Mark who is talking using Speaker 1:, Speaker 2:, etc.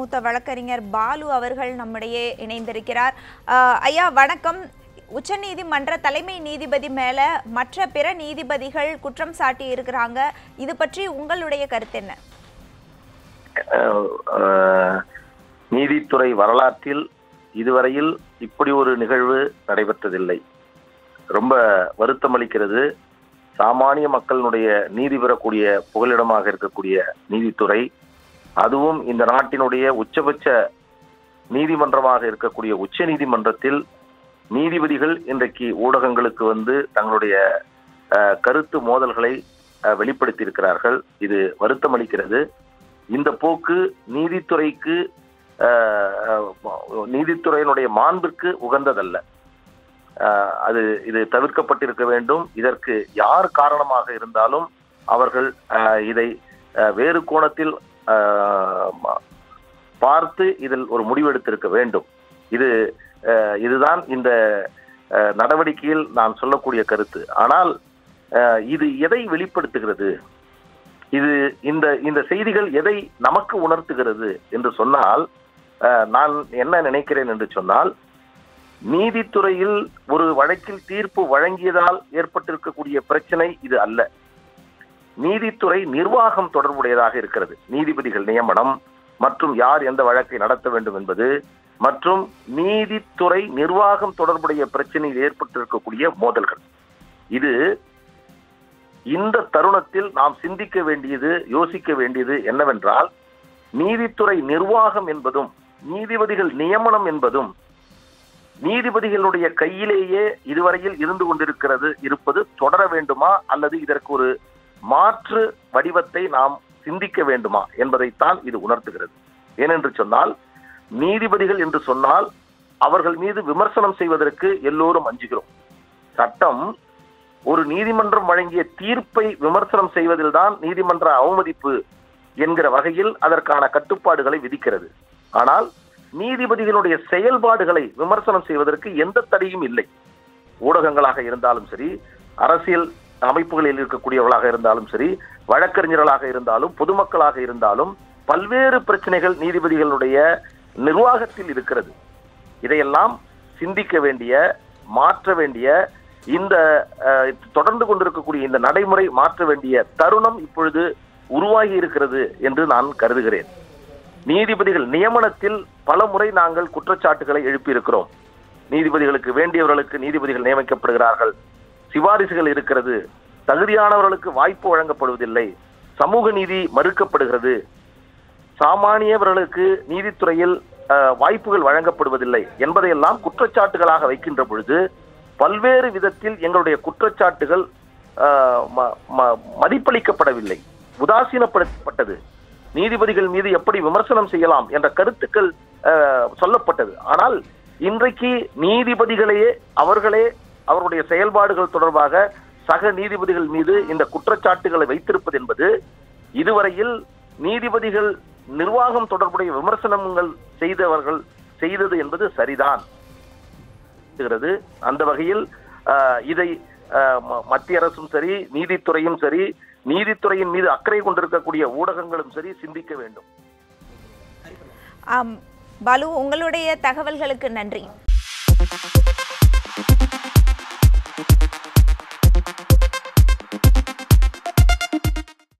Speaker 1: மூத்த வழக்கறிஞர் பாலு அவர்கள் நம்மிடையே இணைந்திருக்கிறார். ஐயா வணக்கம். உச்சநீதிமன்ற தலைமை நீதிபதி மேல மற்ற பிற நீதிபதிகள் குற்றம் சாட்டி இருக்கிறாங்க. இது பற்றி உங்களுடைய கருத்து என்ன?
Speaker 2: நீதித்துறை வரலாற்றில் இதுவரையில் இப்படி ஒரு நிகழ்வு நடைபெற்றதில்லை. ரொம்ப வருத்தம் அளிக்கிறது. சாமானிய மக்களினுடைய நீதி பெறக்கூடிய புகலிடமாக இருக்கக்கூடிய நீதித்துறை அதுவும் இந்த நாட்டினுடைய உச்சபட்ச நீதிமன்றமாக இருக்கக்கூடிய உச்ச நீதிமன்றத்தில் நீதிபதிகள் இன்றைக்கு ஊடகங்களுக்கு வந்து தங்களுடைய கருத்து மோதல்களை வெளிப்படுத்தியிருக்கிறார்கள். இது வருத்தம் அளிக்கிறது. இந்த போக்கு நீதித்துறைக்கு நீதித்துறையினுடைய மாண்பிற்கு உகந்ததல்ல. அது இது தவிர்க்கப்பட்டிருக்க வேண்டும். இதற்கு யார் காரணமாக இருந்தாலும் அவர்கள் இதை வேறு கோணத்தில் பார்த்து இதில் ஒரு முடிவெடுத்திருக்க வேண்டும். இது இதுதான் இந்த நடவடிக்கையில் நான் சொல்லக்கூடிய கருத்து. ஆனால் இது எதை வெளிப்படுத்துகிறது? இது இந்த இந்த செய்திகள் எதை நமக்கு உணர்த்துகிறது என்று சொன்னால் நான் என்ன நினைக்கிறேன் என்று சொன்னால் நீதித்துறையில் ஒரு வழக்கில் தீர்ப்பு வழங்கியதால் ஏற்பட்டிருக்கக்கூடிய பிரச்சனை இது அல்ல. நீதித்துறை நிர்வாகம் தொடர்புடையதாக இருக்கிறது. நீதிபதிகள் நியமனம் மற்றும் யார் எந்த வழக்கை நடத்த வேண்டும் என்பது மற்றும் நீதித்துறை நிர்வாகம் தொடர்புடைய பிரச்சனையில் ஏற்பட்டிருக்கக்கூடிய மோதல்கள். இது இந்த தருணத்தில் நாம் சிந்திக்க வேண்டியது யோசிக்க வேண்டியது என்னவென்றால் நீதித்துறை நிர்வாகம் என்பதும் நீதிபதிகள் நியமனம் என்பதும் நீதிபதிகளுடைய கையிலேயே இதுவரையில் இருந்து கொண்டிருக்கிறது இருப்பது தொடர வேண்டுமா அல்லது இதற்கு ஒரு மாற்று வடிவத்தை நாம் சிந்திக்க வேண்டுமா என்பதைத்தான் இது உணர்த்துகிறது. ஏனென்று சொன்னால் நீதிபதிகள் என்று சொன்னால் அவர்கள் மீது விமர்சனம் செய்வதற்கு எல்லோரும் அஞ்சுகிறோம். சட்டம் ஒரு நீதிமன்றம் வழங்கிய தீர்ப்பை விமர்சனம் செய்வதில்தான் நீதிமன்ற அவமதிப்பு என்கிற வகையில் அதற்கான கட்டுப்பாடுகளை விதிக்கிறது. ஆனால் நீதிபதிகளுடைய செயல்பாடுகளை விமர்சனம் செய்வதற்கு எந்த தடையும் இல்லை. ஊடகங்களாக இருந்தாலும் சரி அரசியல் அமைப்புகளில் இருக்கக்கூடியவர்களாக இருந்தாலும் சரி வழக்கறிஞர்களாக இருந்தாலும் பொதுமக்களாக இருந்தாலும் பல்வேறு பிரச்சனைகள் நீதிபதிகளுடைய நிர்வாகத்தில் இருக்கிறது. இதையெல்லாம் சிந்திக்க வேண்டிய மாற்ற வேண்டிய இந்த தொடர்ந்து கொண்டிருக்கக்கூடிய இந்த நடைமுறை மாற்ற வேண்டிய தருணம் இப்பொழுது உருவாகி இருக்கிறது என்று நான் கருதுகிறேன். நீதிபதிகள் நியமனத்தில் பல முறை நாங்கள் குற்றச்சாட்டுகளை எழுப்பியிருக்கிறோம். நீதிபதிகளுக்கு வேண்டியவர்களுக்கு நீதிபதிகள் நியமிக்கப்படுகிறார்கள். சிபாரிசுகள் இருக்கிறது. தகுதியானவர்களுக்கு வாய்ப்பு வழங்கப்படுவதில்லை. சமூக நீதி மறுக்கப்படுகிறது. சாமானியவர்களுக்கு நீதித்துறையில் வாய்ப்புகள் வழங்கப்படுவதில்லை என்பதையெல்லாம் குற்றச்சாட்டுகளாக வைக்கின்ற பொழுது பல்வேறு விதத்தில் எங்களுடைய குற்றச்சாட்டுகள் ம- ம- மதிப்பளிக்கப்படவில்லை. உதாசீனப்படுத்தப்பட்டது. நீதிபதிகள் மீது எப்படி விமர்சனம் செய்யலாம் என்ற கருத்துக்கள் சொல்லப்பட்டது. ஆனால் இன்றைக்கு நீதிபதிகளையே அவர்களே அவருடைய செயல்பாடுகள் தொடர்பாக சக நீதிபதிகள் மீது இந்த குற்றச்சாட்டுகளை வைத்திருப்பது என்பது இதுவரையில் நீதிபதிகள் நிர்வாகம் தொடர்புடைய விமர்சனங்கள் செய்தவர்கள் செய்தது என்பது சரிதான். அந்த வகையில் இதை அஹ், மத்திய அரசும் சரி நீதித்துறையும் சரி நீதித்துறையின் மீது அக்கறை கொண்டிருக்கக்கூடிய ஊடகங்களும் சரி சிந்திக்க வேண்டும்.
Speaker 1: பாலு உங்களுடைய தகவல்களுக்கு நன்றி.